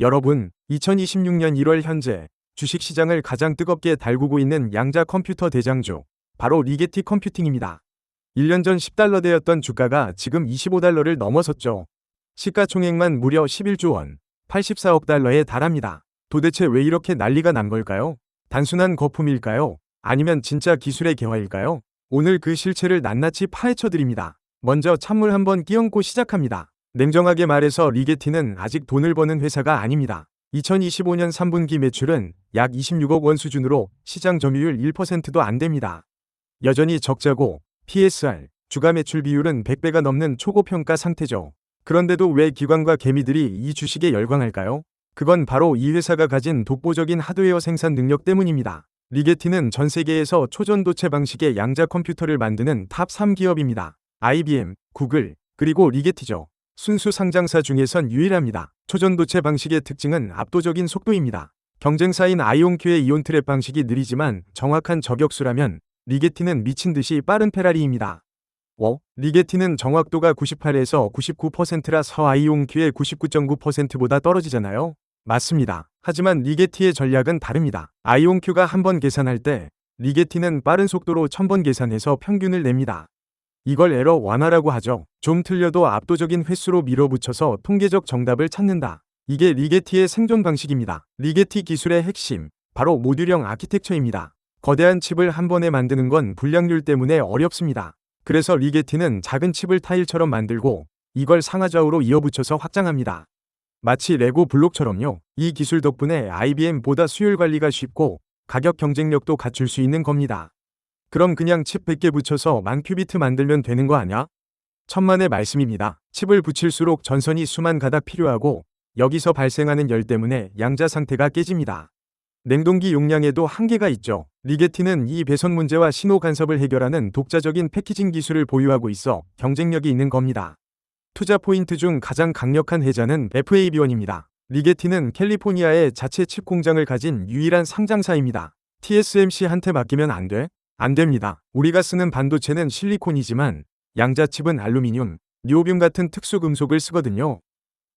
여러분, 2026년 1월 현재 주식시장을 가장 뜨겁게 달구고 있는 양자 컴퓨터 대장주, 바로 리게티 컴퓨팅입니다. 1년 전 10달러대였던 주가가 지금 25달러를 넘어섰죠. 시가총액만 무려 11조 원, 84억 달러에 달합니다. 도대체 왜 이렇게 난리가 난 걸까요? 단순한 거품일까요? 아니면 진짜 기술의 개화일까요? 오늘 그 실체를 낱낱이 파헤쳐 드립니다. 먼저 찬물 한번 끼얹고 시작합니다. 냉정하게 말해서 리게티는 아직 돈을 버는 회사가 아닙니다. 2025년 3분기 매출은 약 26억 원 수준으로 시장 점유율 1%도 안 됩니다. 여전히 적자고 PSR, 주가 매출 비율은 100배가 넘는 초고평가 상태죠. 그런데도 왜 기관과 개미들이 이 주식에 열광할까요? 그건 바로 이 회사가 가진 독보적인 하드웨어 생산 능력 때문입니다. 리게티는 전 세계에서 초전도체 방식의 양자 컴퓨터를 만드는 탑 3기업입니다. IBM, 구글, 그리고 리게티죠. 순수 상장사 중에선 유일합니다. 초전도체 방식의 특징은 압도적인 속도입니다. 경쟁사인 아이온큐의 이온 트랩 방식이 느리지만 정확한 저격수라면 리게티는 미친 듯이 빠른 페라리입니다. 워, 리게티는 정확도가 98에서 99%라 서 아이온큐의 99.9%보다 떨어지잖아요. 맞습니다. 하지만 리게티의 전략은 다릅니다. 아이온큐가 한 번 계산할 때 리게티는 빠른 속도로 1000번 계산해서 평균을 냅니다. 이걸 에러 완화라고 하죠. 좀 틀려도 압도적인 횟수로 밀어붙여서 통계적 정답을 찾는다. 이게 리게티의 생존 방식입니다. 리게티 기술의 핵심, 바로 모듈형 아키텍처입니다. 거대한 칩을 한 번에 만드는 건 불량률 때문에 어렵습니다. 그래서 리게티는 작은 칩을 타일처럼 만들고 이걸 상하좌우로 이어붙여서 확장합니다. 마치 레고 블록처럼요. 이 기술 덕분에 IBM보다 수율 관리가 쉽고 가격 경쟁력도 갖출 수 있는 겁니다. 그럼 그냥 칩 100개 붙여서 만 큐비트 만들면 되는 거 아냐? 천만의 말씀입니다. 칩을 붙일수록 전선이 수만 가닥 필요하고 여기서 발생하는 열 때문에 양자 상태가 깨집니다. 냉동기 용량에도 한계가 있죠. 리게티는 이 배선 문제와 신호 간섭을 해결하는 독자적인 패키징 기술을 보유하고 있어 경쟁력이 있는 겁니다. 투자 포인트 중 가장 강력한 해자는 FAB1입니다. 리게티는 캘리포니아에 자체 칩 공장을 가진 유일한 상장사입니다. TSMC한테 맡기면 안 돼? 안 됩니다. 우리가 쓰는 반도체는 실리콘이지만 양자칩은 알루미늄, 니오뷴 같은 특수 금속을 쓰거든요.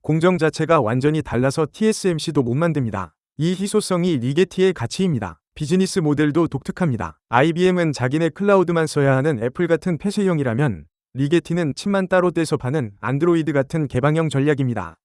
공정 자체가 완전히 달라서 TSMC도 못 만듭니다. 이 희소성이 리게티의 가치입니다. 비즈니스 모델도 독특합니다. IBM은 자기네 클라우드만 써야 하는 애플 같은 폐쇄형이라면 리게티는 칩만 따로 떼서 파는 안드로이드 같은 개방형 전략입니다.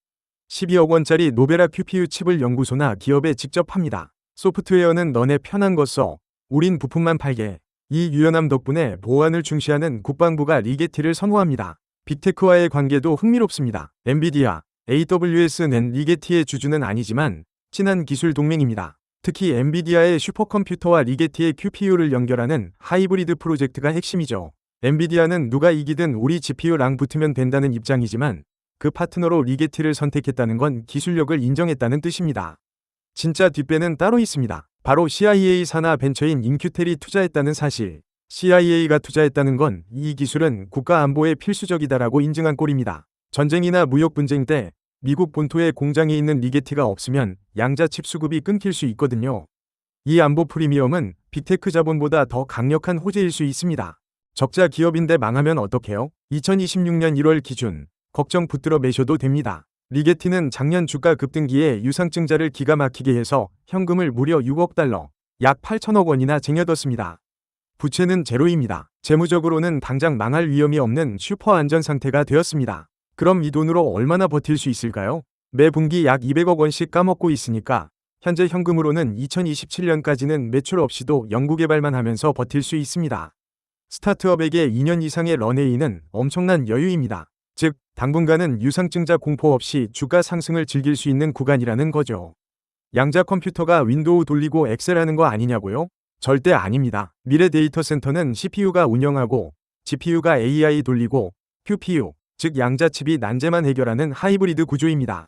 12억 원짜리 노베라 QPU 칩을 연구소나 기업에 직접 팝니다. 소프트웨어는 너네 편한 거 써. 우린 부품만 팔게. 이 유연함 덕분에 보안을 중시하는 국방부가 리게티를 선호합니다. 빅테크와의 관계도 흥미롭습니다. 엔비디아, AWS는 리게티의 주주는 아니지만 친한 기술 동맹입니다. 특히 엔비디아의 슈퍼컴퓨터와 리게티의 QPU를 연결하는 하이브리드 프로젝트가 핵심이죠. 엔비디아는 누가 이기든 우리 GPU랑 붙으면 된다는 입장이지만 그 파트너로 리게티를 선택했다는 건 기술력을 인정했다는 뜻입니다. 진짜 뒷배는 따로 있습니다. 바로 CIA 산하 벤처인 인큐텔이 투자했다는 사실. CIA가 투자했다는 건 이 기술은 국가 안보에 필수적이다라고 인증한 꼴입니다. 전쟁이나 무역 분쟁 때 미국 본토에 공장이 있는 리게티가 없으면 양자 칩 수급이 끊길 수 있거든요. 이 안보 프리미엄은 빅테크 자본보다 더 강력한 호재일 수 있습니다. 적자 기업인데 망하면 어떡해요? 2026년 1월 기준 걱정 붙들어 매셔도 됩니다. 리게티는 작년 주가 급등기에 유상증자를 기가 막히게 해서 현금을 무려 6억 달러, 약 8천억 원이나 쟁여뒀습니다. 부채는 제로입니다. 재무적으로는 당장 망할 위험이 없는 슈퍼 안전 상태가 되었습니다. 그럼 이 돈으로 얼마나 버틸 수 있을까요? 매 분기 약 200억 원씩 까먹고 있으니까 현재 현금으로는 2027년까지는 매출 없이도 연구개발만 하면서 버틸 수 있습니다. 스타트업에게 2년 이상의 런웨이는 엄청난 여유입니다. 즉, 당분간은 유상증자 공포 없이 주가 상승을 즐길 수 있는 구간이라는 거죠. 양자 컴퓨터가 윈도우 돌리고 엑셀 하는 거 아니냐고요? 절대 아닙니다. 미래 데이터 센터는 CPU가 운영하고 GPU가 AI 돌리고 QPU, 즉 양자칩이 난제만 해결하는 하이브리드 구조입니다.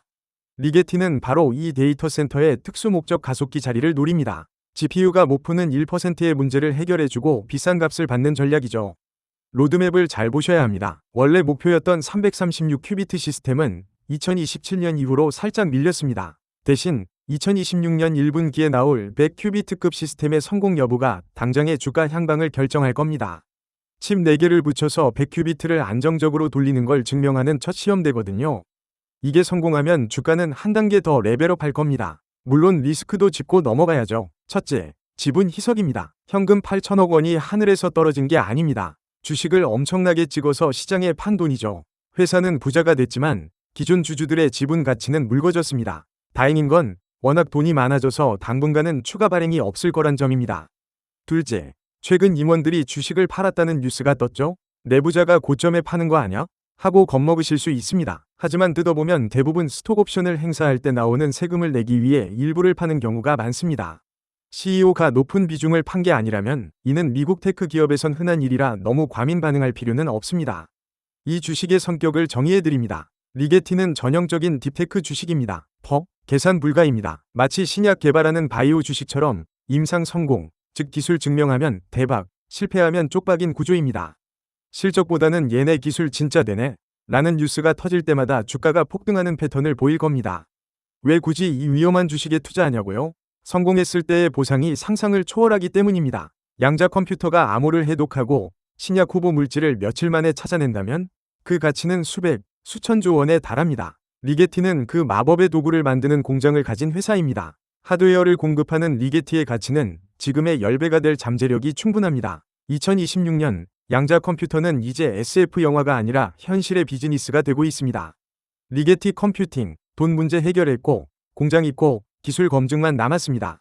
리게티는 바로 이 데이터 센터의 특수 목적 가속기 자리를 노립니다. GPU가 못 푸는 1%의 문제를 해결해주고 비싼 값을 받는 전략이죠. 로드맵을 잘 보셔야 합니다. 원래 목표였던 336 큐비트 시스템은 2027년 이후로 살짝 밀렸습니다. 대신 2026년 1분기에 나올 100 큐비트급 시스템의 성공 여부가 당장의 주가 향방을 결정할 겁니다. 칩 4개를 붙여서 100 큐비트를 안정적으로 돌리는 걸 증명하는 첫 시험대거든요. 이게 성공하면 주가는 한 단계 더 레벨업 할 겁니다. 물론 리스크도 짚고 넘어가야죠. 첫째, 지분 희석입니다. 현금 8천억 원이 하늘에서 떨어진 게 아닙니다. 주식을 엄청나게 찍어서 시장에 판 돈이죠. 회사는 부자가 됐지만 기존 주주들의 지분 가치는 묽어졌습니다. 다행인 건 워낙 돈이 많아져서 당분간은 추가 발행이 없을 거란 점입니다. 둘째, 최근 임원들이 주식을 팔았다는 뉴스가 떴죠? 내부자가 고점에 파는 거 아냐? 하고 겁먹으실 수 있습니다. 하지만 뜯어보면 대부분 스톡 옵션을 행사할 때 나오는 세금을 내기 위해 일부를 파는 경우가 많습니다. CEO가 높은 비중을 판 게 아니라면 이는 미국 테크 기업에선 흔한 일이라 너무 과민 반응할 필요는 없습니다. 이 주식의 성격을 정의해 드립니다. 리게티는 전형적인 딥테크 주식입니다. 퍽, 계산 불가입니다. 마치 신약 개발하는 바이오 주식처럼 임상 성공, 즉 기술 증명하면 대박, 실패하면 쪽박인 구조입니다. 실적보다는 얘네 기술 진짜 되네. 라는 뉴스가 터질 때마다 주가가 폭등하는 패턴을 보일 겁니다. 왜 굳이 이 위험한 주식에 투자하냐고요? 성공했을 때의 보상이 상상을 초월하기 때문입니다. 양자 컴퓨터가 암호를 해독하고 신약 후보 물질을 며칠 만에 찾아낸다면 그 가치는 수백, 수천조 원에 달합니다. 리게티는 그 마법의 도구를 만드는 공장을 가진 회사입니다. 하드웨어를 공급하는 리게티의 가치는 지금의 10배가 될 잠재력이 충분합니다. 2026년 양자 컴퓨터는 이제 SF 영화가 아니라 현실의 비즈니스가 되고 있습니다. 리게티 컴퓨팅, 돈 문제 해결했고, 공장 있고, 기술 검증만 남았습니다.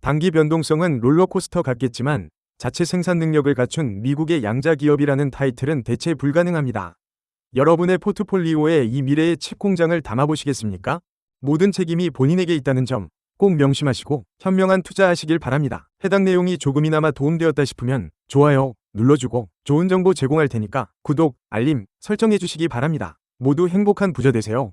단기 변동성은 롤러코스터 같겠지만 자체 생산 능력을 갖춘 미국의 양자 기업이라는 타이틀은 대체 불가능합니다. 여러분의 포트폴리오에 이 미래의 칩 공장을 담아보시겠습니까? 모든 책임이 본인에게 있다는 점 꼭 명심하시고 현명한 투자하시길 바랍니다. 해당 내용이 조금이나마 도움되었다 싶으면 좋아요 눌러주고 좋은 정보 제공할 테니까 구독, 알림 설정해 주시기 바랍니다. 모두 행복한 부자 되세요.